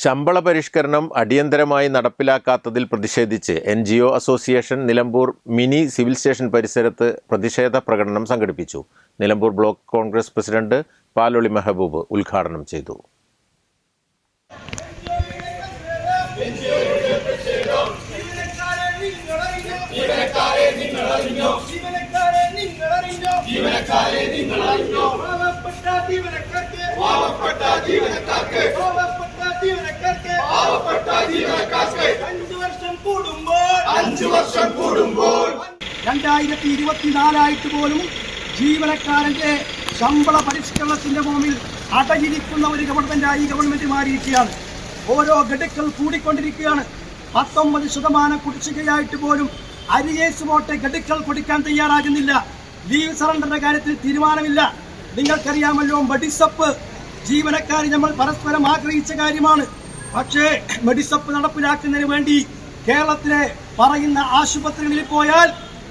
ശമ്പള പരിഷ്കരണം അടിയന്തരമായി നടപ്പിലാക്കാത്തതിൽ പ്രതിഷേധിച്ച് N G O association Nilambur mini civil station പരിസരത്ത് പ്രതിഷേധ പ്രകടനം സംഘടിപ്പിച്ചു. നിലമ്പൂർ ബ്ലോക്ക് കോൺഗ്രസ് പ്രസിഡന്റ് പാലൊളി മെഹബൂബ് ഉദ്ഘാടനം ചെയ്തു. ജീവനക്കാരെ നിങ്ങളറിഞ്ഞോ? ജീവനക്കാരെ രണ്ടായിരത്തി ഇരുപത്തിനാലായിട്ട് പോലും ജീവനക്കാരന്റെ ശമ്പള പരിഷ്കരണത്തിന്റെ മുമ്പിൽ അടയിരിക്കുന്ന ഒരു ഗവൺമെന്റായി ഗവൺമെന്റ് മാറിയിരിക്കുകയാണ്. ഓരോ ഗഡുക്കൾ കൂടിക്കൊണ്ടിരിക്കുകയാണ്. പത്തൊമ്പത് ശതമാനം കുടിശ്ശികയായിട്ട് പോലും അരിയേസ് വോട്ട് ഗഡുക്കൾ കൊടുക്കാൻ തയ്യാറാകുന്നില്ല. ലീവ് സറണ്ടറിന്റെ കാര്യത്തിൽ തീരുമാനമില്ല. നിങ്ങൾക്കറിയാമല്ലോ മെഡിസപ്പ് ജീവനക്കാർ നമ്മൾ പരസ്പരം ആഗ്രഹിച്ച കാര്യമാണ്. പക്ഷേ മെഡിസപ്പ് നടപ്പിലാക്കുന്നതിന് വേണ്ടി കേരളത്തിലെ പറയുന്ന ആശുപത്രികളിൽ പോയാൽ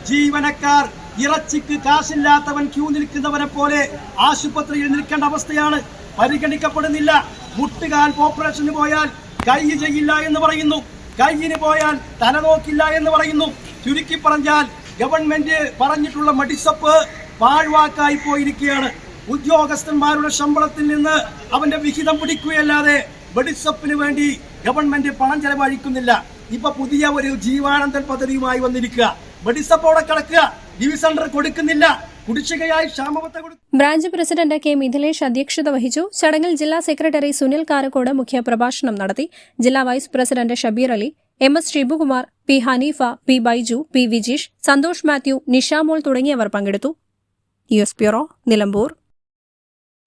ജീവനക്കാർ ഇറച്ചിക്ക് കാശില്ലാത്തവൻ ക്യൂ നിൽക്കുന്നവരെ പോലെ ആശുപത്രിയിൽ നിൽക്കേണ്ട അവസ്ഥയാണ്. പരിഗണിക്കപ്പെടുന്നില്ല. മുട്ടുകാൽ ഓപ്പറേഷന് പോയാൽ കൈ ചെയ്യില്ല എന്ന് പറയുന്നു. കൈയിന് പോയാൽ തല നോക്കില്ല എന്ന് പറയുന്നു. ചുരുക്കി പറഞ്ഞാൽ ഗവൺമെന്റ് പറഞ്ഞിട്ടുള്ള മടിസപ്പ് പാഴ്വാക്കായി പോയിരിക്കുകയാണ്. ഉദ്യോഗസ്ഥന്മാരുടെ ശമ്പളത്തിൽ നിന്ന് അവന്റെ വിഹിതം പിടിക്കുകയല്ലാതെ വെടിസപ്പിന് വേണ്ടി ഗവൺമെന്റ് പണം ചെലവഴിക്കുന്നില്ല. ഇപ്പൊ പുതിയ ഒരു ജീവാനന്ദൻ പദ്ധതിയുമായി വന്നിരിക്കുക. വെടിസപ്പോടെ കിടക്കുക ഡിവി സെന്റർ കൊടുക്കുന്നില്ല. കുടിശ്ശികയായി ക്ഷാമബത്ത ബ്രാഞ്ച് പ്രസിഡന്റ് കെ മിഥിലേഷ് അധ്യക്ഷത വഹിച്ചു. ചടങ്ങിൽ ജില്ലാ സെക്രട്ടറി സുനിൽ കാരക്കോട് മുഖ്യപ്രഭാഷണം നടത്തി. ജില്ലാ vice president Shabeer Ali M S Shibukumar P Haneefa P Baiju P Vijeesh Santhosh Mathew Nishamol തുടങ്ങിയവർ പങ്കെടുത്തു. News bureau Nilambur.